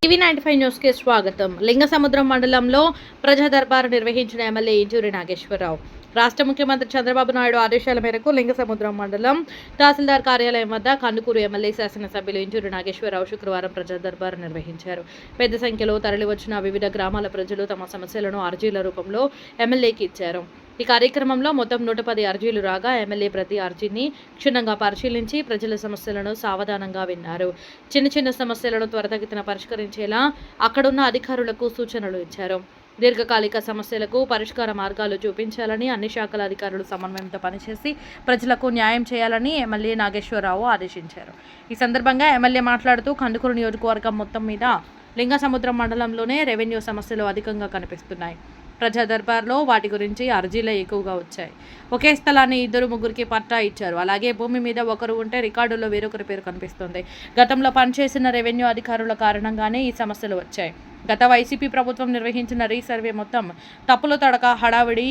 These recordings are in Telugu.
టీవీ నైన్టీ ఫైవ్ న్యూస్ స్వాగతం. లింగసముద్రం మండలంలో ప్రజా దర్బారు నిర్వహించిన ఎమ్మెల్యే ఇంజూరి నాగేశ్వరరావు. రాష్ట్ర ముఖ్యమంత్రి చంద్రబాబు నాయుడు ఆదేశాల మేరకు లింగసముద్రం మండలం తహసీల్దార్ కార్యాలయం వద్ద కందుకూరు ఎమ్మెల్యే శాసనసభ్యులు ఇంజూరు నాగేశ్వరరావు శుక్రవారం ప్రజా దర్బారు నిర్వహించారు. పెద్ద సంఖ్యలో తరలివచ్చిన వివిధ గ్రామాల ప్రజలు తమ సమస్యలను అర్జీల రూపంలో ఎమ్మెల్యేకి ఇచ్చారు. ఈ కార్యక్రమంలో మొత్తం నూట పది అర్జీలు రాగా ఎమ్మెల్యే ప్రతి అర్జీని క్షుణ్ణంగా పరిశీలించి ప్రజల సమస్యలను సావధానంగా విన్నారు. చిన్న చిన్న సమస్యలను త్వరితగతిన పరిష్కరించేలా అక్కడున్న అధికారులకు సూచనలు ఇచ్చారు. దీర్ఘకాలిక సమస్యలకు పరిష్కార మార్గాలు చూపించాలని అన్ని శాఖల అధికారులు సమన్వయంతో పనిచేసి ప్రజలకు న్యాయం చేయాలని ఎమ్మెల్యే నాగేశ్వరరావు ఆదేశించారు. ఈ సందర్భంగా ఎమ్మెల్యే మాట్లాడుతూ కందుకూరు నియోజకవర్గం మొత్తం మీద లింగసముద్రం మండలంలోనే రెవెన్యూ సమస్యలు అధికంగా కనిపిస్తున్నాయి. ప్రజా దర్బార్లో వాటి గురించి అర్జీలే ఎక్కువగా వచ్చాయి. ఒకే స్థలాన్ని ఇద్దరు ముగ్గురికి పట్టా ఇచ్చారు. అలాగే భూమి మీద ఒకరు ఉంటే రికార్డుల్లో వేరొకరి పేరు కనిపిస్తుంది. గతంలో పనిచేసిన రెవెన్యూ అధికారుల కారణంగానే ఈ సమస్యలు వచ్చాయి. గత వైసీపీ ప్రభుత్వం నిర్వహించిన రీసర్వే మొత్తం తప్పులు తడక హడావిడి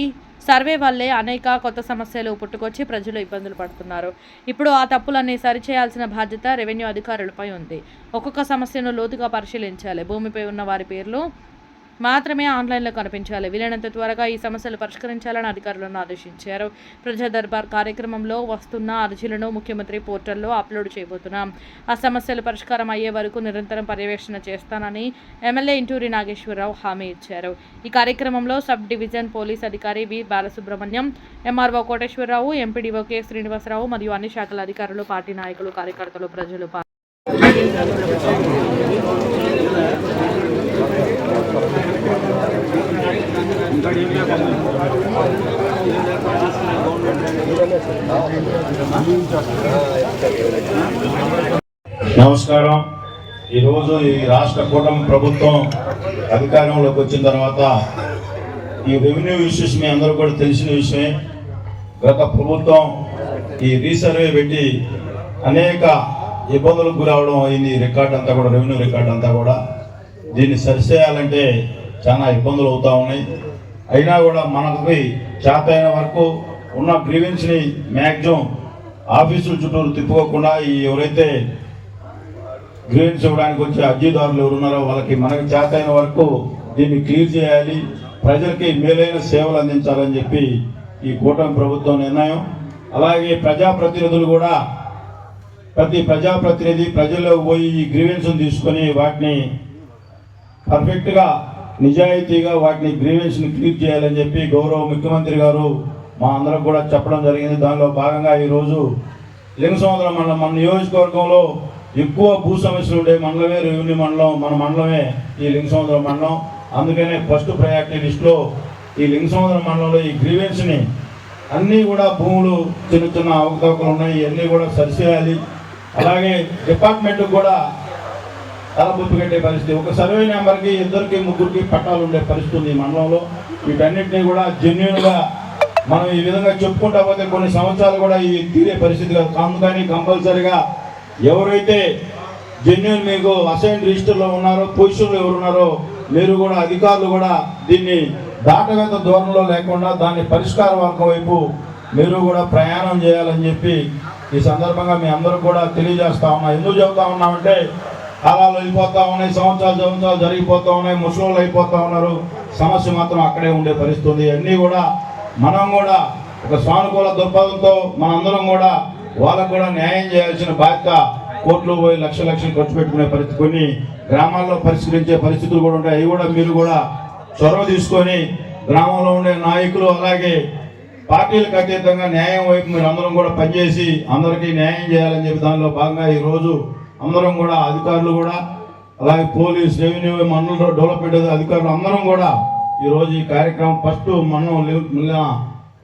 సర్వే వల్లే అనేక కొత్త సమస్యలు పుట్టుకొచ్చి ప్రజలు ఇబ్బందులు పడుతున్నారు. ఇప్పుడు ఆ తప్పులన్నీ సరిచేయాల్సిన బాధ్యత రెవెన్యూ అధికారులపై ఉంది. ఒక్కొక్క సమస్యను లోతుగా పరిశీలించాలి. భూమిపై ఉన్న వారి పేర్లు మాత్రమే ఆన్లైన్లో కనిపించాలి. వీలైనంత త్వరగా ఈ సమస్యలు పరిష్కరించాలని అధికారులను ఆదేశించారు. ప్రజా దర్బార్ కార్యక్రమంలో వస్తున్న అర్జీలను ముఖ్యమంత్రి పోర్టల్లో అప్లోడ్ చేయబోతున్నాం. ఆ సమస్యలు పరిష్కారం అయ్యే వరకు నిరంతరం పర్యవేక్షణ చేస్తానని ఎమ్మెల్యే ఇంటూరి నాగేశ్వరరావు హామీ ఇచ్చారు. ఈ కార్యక్రమంలో సబ్ డివిజన్ పోలీస్ అధికారి V Balasubrahmanyam MRO Koteswararao MPDO K Srinivasarao మరియు అన్ని శాఖల అధికారులు పార్టీ నాయకులు కార్యకర్తలు ప్రజలు నమస్కారం. ఈరోజు ఈ రాష్ట్ర కూటమి ప్రభుత్వం అధికారంలోకి వచ్చిన తర్వాత ఈ రెవెన్యూ ఇష్యూస్ మీ అందరూ కూడా తెలిసిన విషయమే. గత ప్రభుత్వం ఈ రీసర్వే పెట్టి అనేక ఇబ్బందులకు గురవడం అయింది. రికార్డ్ అంతా కూడా రెవెన్యూ రికార్డ్ అంతా కూడా. దీన్ని సరిచేయాలంటే చాలా ఇబ్బందులు అవుతా ఉన్నాయి. అయినా కూడా మనకి చేతైన వరకు ఉన్న గ్రీవెన్స్ని మ్యాక్సిమం ఆఫీసుల చుట్టూరు తిప్పుకోకుండా ఈ ఎవరైతే గ్రీవెన్స్ ఇవ్వడానికి వచ్చే అర్జీదారులు ఎవరున్నారో వాళ్ళకి మనకి చేతైన వరకు దీన్ని క్లియర్ చేయాలి. ప్రజలకి మేలైన సేవలు అందించాలని చెప్పి ఈ కూటమి ప్రభుత్వం నిర్ణయం. అలాగే ప్రజాప్రతినిధులు కూడా ప్రతి ప్రజాప్రతినిధి ప్రజల్లో పోయి ఈ గ్రీవెన్స్ తీసుకొని వాటిని పర్ఫెక్ట్గా నిజాయితీగా వాటిని గ్రీవెన్స్ని క్లియర్ చేయాలని చెప్పి గౌరవ ముఖ్యమంత్రి గారు మా అందరం కూడా చెప్పడం జరిగింది. దానిలో భాగంగా ఈరోజు లింగ సముద్రం మండలం మన నియోజకవర్గంలో ఎక్కువ భూ సమస్యలు ఉండే మండలమే రెవెన్యూ మండలం మన మండలమే ఈ లింగ సముద్రం మండలం. అందుకనే ఫస్ట్ ప్రయారిటీ లిస్టులో ఈ లింగ సముద్రం మండలంలో ఈ గ్రీవెన్స్ని అన్నీ కూడా భూములు చిన్న చిన్న అవకతవకలు ఉన్నాయి ఇవన్నీ కూడా సరిచేయాలి. అలాగే డిపార్ట్మెంట్కి కూడా తలబొప్పి కట్టే పరిస్థితి. ఒక సర్వే నెంబర్కి ఇద్దరికి ముగ్గురికి పట్టాలు ఉండే పరిస్థితి ఉంది ఈ మండలంలో. వీటన్నిటిని కూడా జెన్యున్గా మనం ఈ విధంగా చెప్పుకుంటా పోతే కొన్ని సంవత్సరాలు కూడా ఈ తీరే పరిస్థితి కాదు. అందుకని కంపల్సరిగా ఎవరైతే జెన్యున్ మీకు అసైన్ రిజిస్టర్లో ఉన్నారో పొజిషన్లో ఎవరున్నారో మీరు కూడా అధికారులు కూడా దీన్ని దాటవేత దూరంలో లేకుండా దాన్ని పరిష్కార వర్గం వైపు మీరు కూడా ప్రయాణం చేయాలని చెప్పి ఈ సందర్భంగా మీ అందరూ కూడా తెలియజేస్తా ఉన్నా. ఎందుకు చెబుతా ఉన్నామంటే కాలాలు వెళ్ళిపోతా ఉన్నాయి సంవత్సరాలు సంవత్సరాలు జరిగిపోతూ ఉన్నాయి ముసలోళ్ళు అయిపోతూ ఉన్నారు. సమస్య మాత్రం అక్కడే ఉండే పరిస్థితి అన్నీ కూడా మనం కూడా ఒక సానుకూల దృక్పథంతో మనందరం కూడా వాళ్ళకు కూడా న్యాయం చేయాల్సిన బాధ్యత కోట్లు పోయి లక్ష లక్షలు ఖర్చు పెట్టుకునే పరిస్థితి కొన్ని గ్రామాల్లో పరిష్కరించే పరిస్థితులు కూడా ఉంటాయి. అవి కూడా మీరు కూడా చొరవ తీసుకొని గ్రామంలో ఉండే నాయకులు అలాగే పార్టీలకు అతీతంగా న్యాయం వైపు మీరు అందరం కూడా పనిచేసి అందరికీ న్యాయం చేయాలని చెప్పి దానిలో భాగంగా ఈరోజు అందరం కూడా అధికారులు కూడా అలాగే పోలీస్ రెవెన్యూ మండలంలో డెవలప్మెంట్ అధికారులు అందరం కూడా ఈరోజు ఈ కార్యక్రమం ఫస్ట్ మనం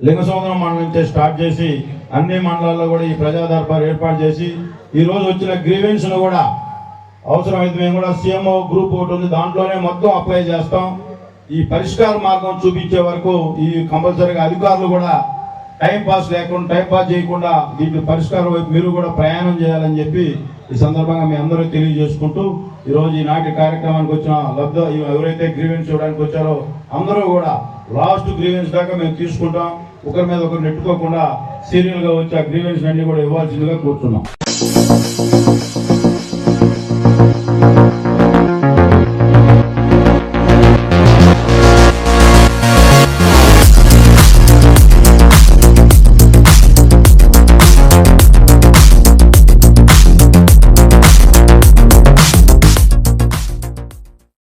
లింగ సముద్రం మండలం నుంచే స్టార్ట్ చేసి అన్ని మండలాల్లో కూడా ఈ ప్రజా దర్బార్ ఏర్పాటు చేసి ఈరోజు వచ్చిన గ్రీవెన్స్ను కూడా అవసరమైతే మేము కూడా సీఎంఓ గ్రూప్ ఒకటి ఉంది. దాంట్లోనే మొత్తం అప్లై చేస్తాం. ఈ పరిష్కార మార్గం చూపించే వరకు ఈ కంపల్సరీగా అధికారులు కూడా టైం పాస్ లేకుండా టైం పాస్ చేయకుండా దీంట్లో పరిష్కారం వైపు మీరు కూడా ప్రయాణం చేయాలని చెప్పి ఈ సందర్భంగా మీ అందరూ తెలియజేసుకుంటూ ఈరోజు ఈనాటి కార్యక్రమానికి వచ్చిన లబ్ధ ఎవరైతే గ్రీవెన్స్ చూడడానికి వచ్చారో అందరూ కూడా లాస్ట్ గ్రీవెన్స్ దాకా మేము తీసుకుంటాం. ఒకరి మీద ఒకరు నెట్టుకోకుండా సీరియల్గా వచ్చి ఆ గ్రీవెన్స్ అన్ని కూడా ఇవ్వాల్సిందిగా కూర్చున్నాం